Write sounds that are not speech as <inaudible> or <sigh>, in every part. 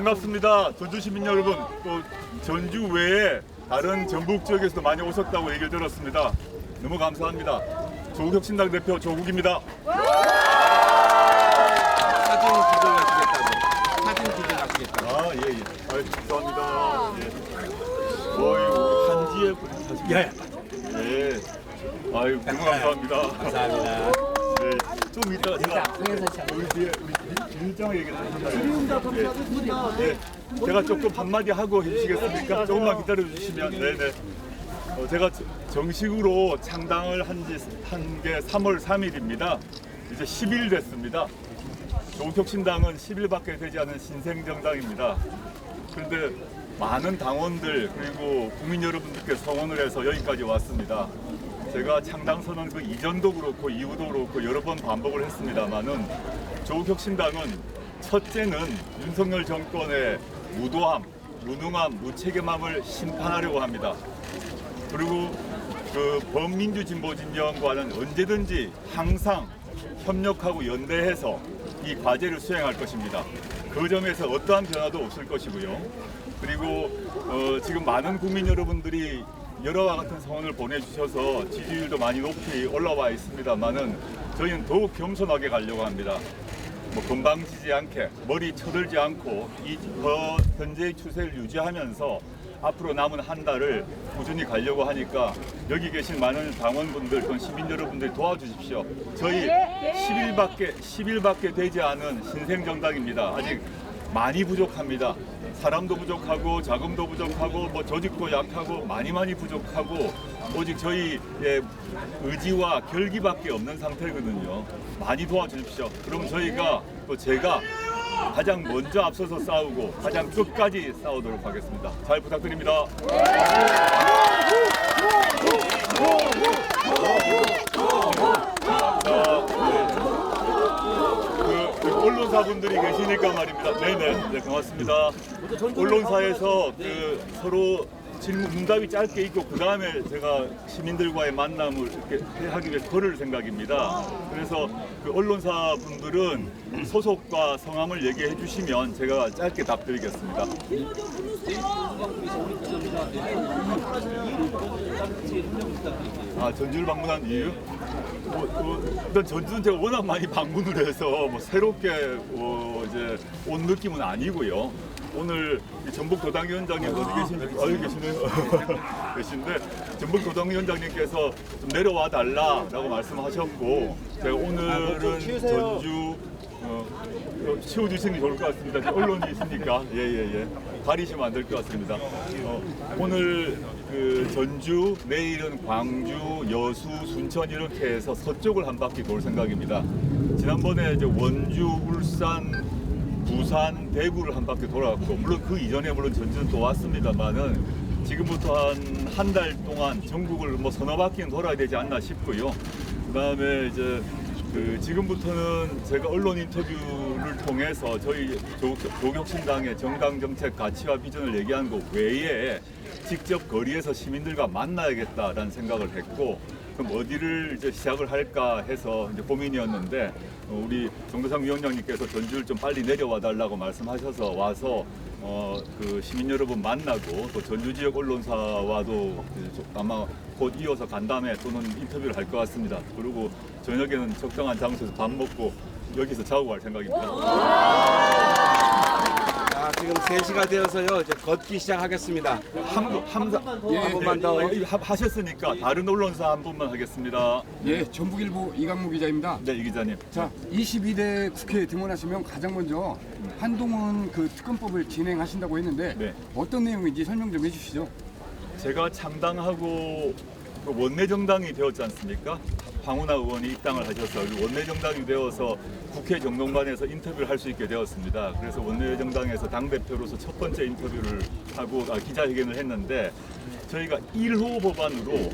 반갑습니다. 전주 시민 여러분. 또 전주 외에 다른 전북 지역에서도 많이 오셨다고 얘기를 들었습니다. 너무 감사합니다. 조국혁신당 대표 조국입니다. 사진 기증하시겠다고. 사진 기증하시겠다고. 아, 예, 예. 아유, 감사합니다. 예. 어이, 한지에 하십니다. 예. 예. 아유, 너무 감사합니다. 감사합니다. 네, 좀 이따가 제가 우리 뒤에 우리 일장 얘기를 하신다요. 예, 예. 제가 조금 한마디 하고 해주시겠습니까? 조금만 기다려 주시면, 네네. 어, 제가 저- 정식으로 창당을 한지한 게 3월 3일입니다. 이제 10일 됐습니다. 조국혁신당은 10일밖에 되지 않은 신생 정당입니다. 그런데 많은 당원들 그리고 국민 여러분들께 성원을 해서 여기까지 왔습니다. 제가 창당 선언 그 이전도 그렇고 이후도 그렇고 여러 번 반복을 했습니다만은 조국혁신당은 첫째는 윤석열 정권의 무도함, 무능함, 무책임함을 심판하려고 합니다. 그리고 그 범민주 진보 진영과는 언제든지 항상 협력하고 연대해서 이 과제를 수행할 것입니다. 그 점에서 어떠한 변화도 없을 것이고요. 그리고 어, 지금 많은 국민 여러분들이 여러와 같은 성원을 보내주셔서 지지율도 많이 높이 올라와 있습니다만은 저희는 더욱 겸손하게 가려고 합니다. 뭐 건방지지 않게 머리 쳐들지 않고 이 어, 현재의 추세를 유지하면서 앞으로 남은 한 달을 꾸준히 가려고 하니까 여기 계신 많은 당원분들 또는 시민 여러분들이 도와주십시오. 저희 10일밖에 10일밖에 되지 않은 신생 정당입니다. 아직 많이 부족합니다. 사람도 부족하고 자금도 부족하고 뭐 조직도 약하고 많이 많이 부족하고 오직 저희의 의지와 결기밖에 없는 상태거든요. 많이 도와주십시오. 그럼 저희가 또 제가 가장 먼저 앞서서 싸우고 가장 끝까지 싸우도록 하겠습니다. 잘 부탁드립니다. 그, 그 언론사분들이 계시니까 말입니다. 네네, 네, 고맙습니다. 언론사에서 그 서로 질문 문답이 짧게 있고 그 다음에 제가 시민들과의 만남을 이렇게 하기 위해 걸을 생각입니다. 그래서 그 언론사 분들은 소속과 성함을 얘기해 주시면 제가 짧게 답드리겠습니다. 아 전주를 방문한 이유? 뭐, 뭐, 일단 전주는 제가 워낙 많이 방문을 해서 뭐 새롭게 뭐 이제 온 느낌은 아니고요. 오늘 이 전북 도당위원장님 어디 계신지 어디 계시네요. <laughs> 계신데 전북 도당위원장님께서 좀 내려와 달라라고 말씀하셨고 제가 오늘은 전주 어, 어, 치워주시는 게 좋을 것 같습니다. 언론이 있으니까 예예예 가리시면 안 될 것 같습니다. 어, 오늘 그 전주, 내일은 광주, 여수, 순천 이렇게 해서 서쪽을 한 바퀴 돌 생각입니다. 지난번에 이제 원주, 울산, 부산, 대구를 한 바퀴 돌아왔고 물론 그 이전에 물론 전주는 또 왔습니다만은 지금부터 한 한 달 동안 전국을 뭐 서너 바퀴는 돌아야 되지 않나 싶고요. 그다음에 이제 그 지금부터는 제가 언론 인터뷰를 통해서 저희 조- 조국혁신당의 정당 정책 가치와 비전을 얘기한 것 외에 직접 거리에서 시민들과 만나야겠다라는 생각을 했고 그럼 어디를 이제 시작을 할까 해서 이제 고민이었는데 어, 우리 정도상 위원장님께서 전주를 좀 빨리 내려와 달라고 말씀하셔서 와서 어, 그 시민 여러분 만나고 또 전주 지역 언론사와도 아마 곧 이어서 간담회 또는 인터뷰를 할 것 같습니다. 그리고 저녁에는 적당한 장소에서 밥 먹고 여기서 자고 갈 생각입니다. 자, 지금 3시가 되어서요. 이제 걷기 시작하겠습니다. 한, 한, 한, 한 번만 더. 예, 하- 하셨으니까 다른 언론사 한 분만 하겠습니다. 예, 전북일보 이강무 기자입니다. 네, 이 기자님. 자, 22대 국회에 등원하시면 가장 먼저 한동훈 그 특검법을 진행하신다고 했는데 네. 어떤 내용인지 설명 좀 해주시죠. 제가 창당하고 그 원내 정당이 되었지 않습니까? 황운하 의원이 입당을 하셔서 그 원내 정당이 되어서 국회 정론관에서 인터뷰를 할 수 있게 되었습니다. 그래서 원내 정당에서 당 대표로서 첫 번째 인터뷰를 하고 아, 기자회견을 했는데 저희가 1호 법안으로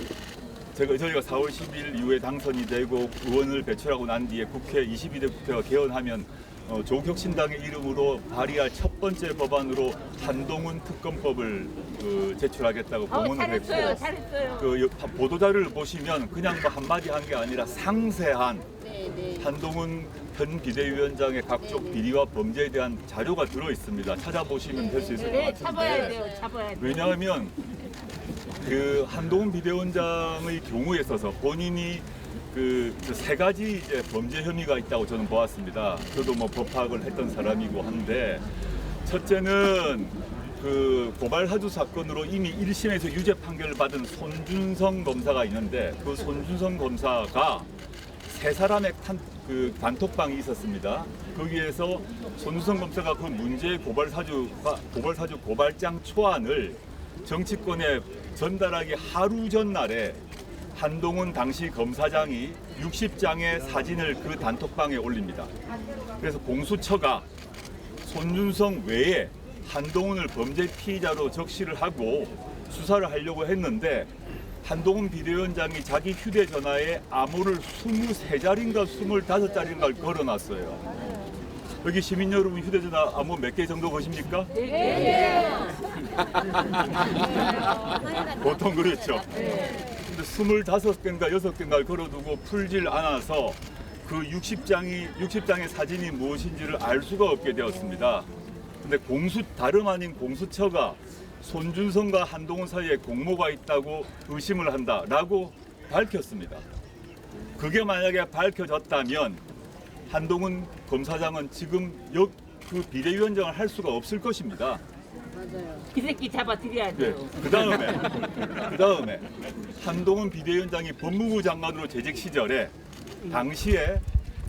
제가 저희가 4월 10일 이후에 당선이 되고 의원을 배출하고 난 뒤에 국회 22대 국회가 개헌하면 어, 조국혁신당의 이름으로 발의할 첫 번째 법안으로 한동훈 특검법을 그, 제출하겠다고 어, 공언을 잘했어요, 했고 잘했어요. 그 여- 보도 자료를 보시면 그냥 뭐 한마디 한 게 아니라 상세한 네, 네. 한동훈 현 비대위원장의 각종 비리와 범죄에 대한 자료가 들어 있습니다. 찾아보시면 될 수 있을 것 네, 같은데. 잡아야 돼요. 잡아야 돼요. 왜냐하면 그 한동훈 비대위원장의 경우에 있어서 본인이 그세 가지 이제 범죄 혐의가 있다고 저는 보았습니다. 저도 뭐 법학을 했던 사람이고 한데 첫째는 그 고발 하주 사건으로 이미 1심에서 유죄 판결을 받은 손준성 검사가 있는데 그 손준성 검사가 세 사람의 탄, 그 단톡방이 있었습니다. 거기에서 손준성 검사가 그 문제 고발 사주가 고발 사주 고발장 초안을 정치권에 전달하기 하루 전날에 한동훈 당시 검사장이 60장의 사진을 그 단톡방에 올립니다. 그래서 공수처가 손준성 외에 한동훈을 범죄 피의자로 적시를 하고 수사를 하려고 했는데 한동훈 비대위원장이 자기 휴대전화에 암호를 23자리인가 25자리인가를 걸어놨어요. 여기 시민 여러분 휴대전화 암호 몇 개 정도 거십니까? <laughs> 보통 그렇죠. 근데 25개인가 6개인가를 걸어두고 풀질 않아서 그 60장이 60장의 사진이 무엇인지를 알 수가 없게 되었습니다. 근데 공수 다름 아닌 공수처가 손준성과 한동훈 사이에 공모가 있다고 의심을 한다라고 밝혔습니다. 그게 만약에 밝혀졌다면 한동훈 검사장은 지금 역, 그 비대위원장을 할 수가 없을 것입니다. 이 새끼 잡아드려야 네. 돼요. 그 다음에 그 다음에 한동훈 비대위원장이 법무부 장관으로 재직 시절에 당시에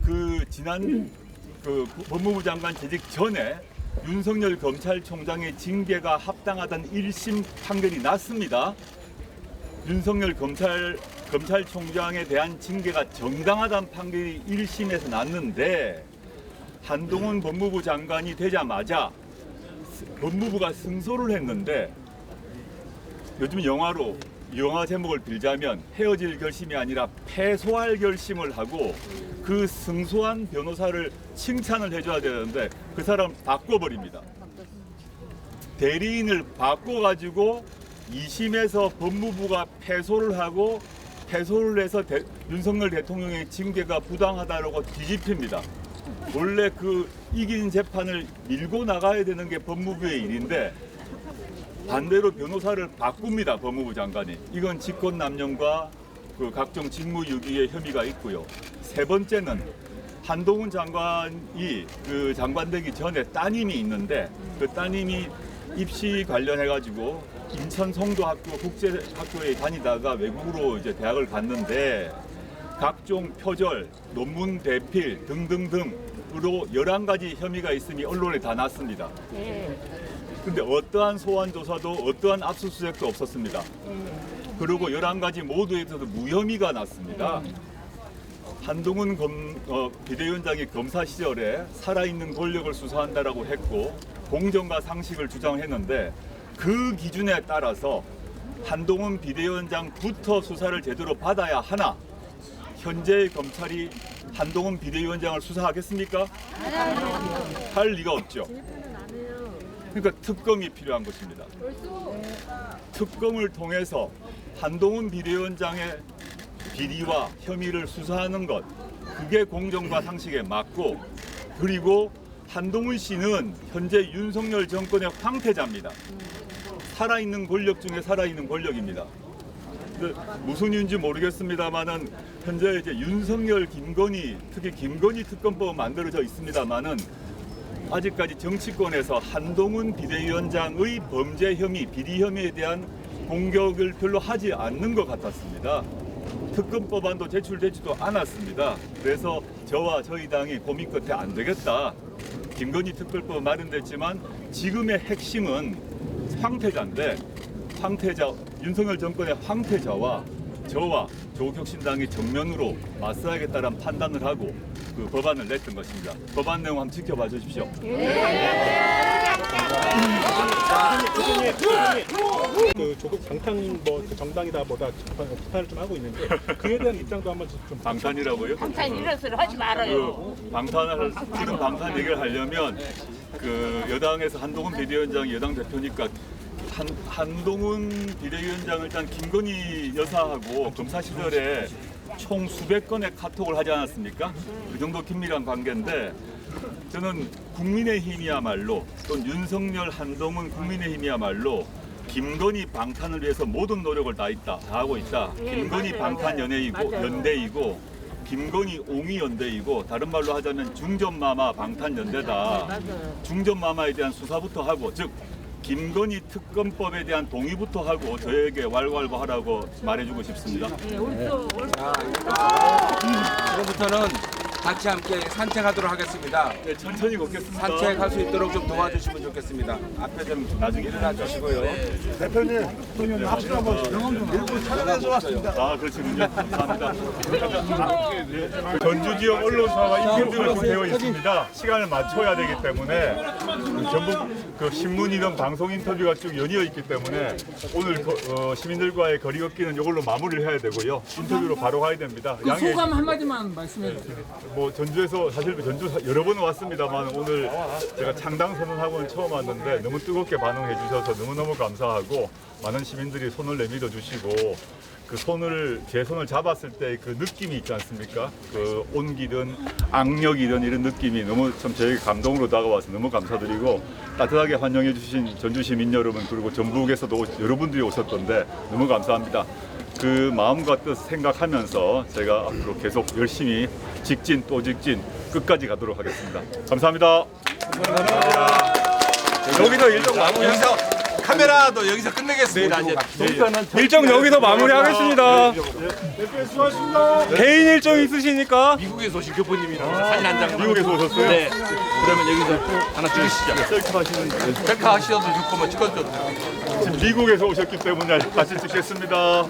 그 지난 그 법무부 장관 재직 전에 윤석열 검찰총장의 징계가 합당하다는 1심 판결이 났습니다. 윤석열 검찰 검찰총장에 대한 징계가 정당하다는 판결이 1심에서 났는데 한동훈 법무부 장관이 되자마자 법무부가 승소를 했는데 요즘 영화로 영화 제목을 빌자면 헤어질 결심이 아니라 패소할 결심을 하고 그 승소한 변호사를 칭찬을 해줘야 되는데 그 사람 바꿔버립니다. 대리인을 바꿔가지고 2심에서 법무부가 패소를 하고 패소를 해서 대- 윤석열 대통령의 징계가 부당하다고 뒤집힙니다. 원래 그 이긴 재판을 밀고 나가야 되는 게 법무부의 일인데 반대로 변호사를 바꿉니다 법무부 장관이. 이건 직권남용과 그 각종 직무유기의 혐의가 있고요. 세 번째는 한동훈 장관이 그 장관 되기 전에 따님이 있는데 그 따님이 입시 관련해 가지고 인천 송도학교 국제학교에 다니다가 외국으로 이제 대학을 갔는데 각종 표절, 논문 대필 등등등 으로 11가지 혐의가 있음이 언론에 다 났습니다. 네. 근데 어떠한 소환 조사도 어떠한 압수수색도 없었습니다. 그리고 11가지 모두에서도 무혐의가 났습니다. 한동훈 검, 어, 비대위원장이 검사 시절에 살아있는 권력을 수사한다라고 했고 공정과 상식을 주장했는데 그 기준에 따라서 한동훈 비대위원장부터 수사를 제대로 받아야 하나 현재의 검찰이 한동훈 비대위원장을 수사하겠습니까? 할 리가 없죠. 그러니까 특검이 필요한 것입니다. 특검을 통해서 한동훈 비대위원장의 비리와 혐의를 수사하는 것 그게 공정과 상식에 맞고 그리고 한동훈 씨는 현재 윤석열 정권의 황태자입니다. 살아있는 권력 중에 살아있는 권력입니다. 그 무슨 이유인지 모르겠습니다만은 현재 이제 윤석열, 김건희 특히 김건희 특검법 만들어져 있습니다만은 아직까지 정치권에서 한동훈 비대위원장의 범죄 혐의, 비리 혐의에 대한 공격을 별로 하지 않는 것 같았습니다. 특검 법안도 제출되지도 않았습니다. 그래서 저와 저희 당이 고민 끝에 안 되겠다. 김건희 특별법 마련됐지만 지금의 핵심은 황태자인데 황태자 윤석열 정권의 황태자와 저와 조국혁신당이 정면으로 맞서야겠다는 판단을 하고 그 법안을 냈던 것입니다. 법안 내용 한번 지켜봐 주십시오. 그 조국 방탄 뭐그 정당이다 뭐다 비판을 좀 하고 있는데 그에 대한 입장도 한번 좀 방탄이라고요? 방탄 이런 소리 하지 말아요. 그 방탄을 지금 방탄 얘기를 하려면 그 여당에서 한동훈 비대위원장이 여당 대표니까 한, 한동훈 비대위원장을 일단 김건희 여사하고 검사 시절에 총 수백 건의 카톡을 하지 않았습니까? 그 정도 긴밀한 관계인데 저는 국민의힘이야말로 또 윤석열 한동훈 국민의힘이야말로 김건희 방탄을 위해서 모든 노력을 다 있다 다 하고 있다. 예, 김건희 방탄. 연예이고. 연대이고 김건희 옹이 연대이고 다른 말로 하자면 중전마마 방탄 연대다. 맞아요. 중전마마에 대한 수사부터 하고 즉 김건희 특검법에 대한 동의부터 하고 저에게 왈왈부하라고 말해주고 싶습니다. 우리 지금부터는 같이 함께 산책하도록 하겠습니다. 네, 천천히 걷겠습니다. 산책할 수 있도록 좀 도와주시면 좋겠습니다. 앞에 좀 나중에 일어나 주시고요. 아 그렇군요. 감사합니다. 전주 지역 언론사와 인터뷰가 좀 되어 있습니다. 시간을 맞춰야 되기 때문에 전북 그 신문이든 방송 인터뷰가 쭉 연이어 있기 때문에 오늘 거- 어, 시민들과의 거리 걷기는 이걸로 마무리를 해야 되고요. 인터뷰로 바로 가야 됩니다. 그 양해 소감 한마디만 말씀해 주세요. 뭐 전주에서 사실 전주 사- 여러 번 왔습니다만 오늘 제가 창당 선언하고는 처음 왔는데 너무 뜨겁게 반응해 주셔서 너무너무 감사하고 많은 시민들이 손을 내밀어 주시고 그 손을 제 손을 잡았을 때 그 느낌이 있지 않습니까? 그 온기든 악력이든 이런 느낌이 너무 참 저에게 감동으로 다가와서 너무 감사드리고 따뜻하게 환영해 주신 전주 시민 여러분 그리고 전북에서도 오- 여러분들이 오셨던데 너무 감사합니다. 그 마음과 뜻 생각하면서 제가 앞으로 계속 열심히 직진 또 직진 끝까지 가도록 하겠습니다. 감사합니다. 여기서 일정 마무리 여기서 카메라도 여기서 끝내겠습니다. 이제 일정 여기서 마무리하겠습니다. 개인 일정 있으시니까 미국에서 오신 교포님이랑 사진 한 장. 미국에서 오셨어요? 네. 그러면 여기서 하나 찍으시죠. 셀카 하시는 셀카 하시어도 좋고 뭐 찍어도 돼요. 지금 미국에서 오셨기 때문에 같이 찍겠습니다.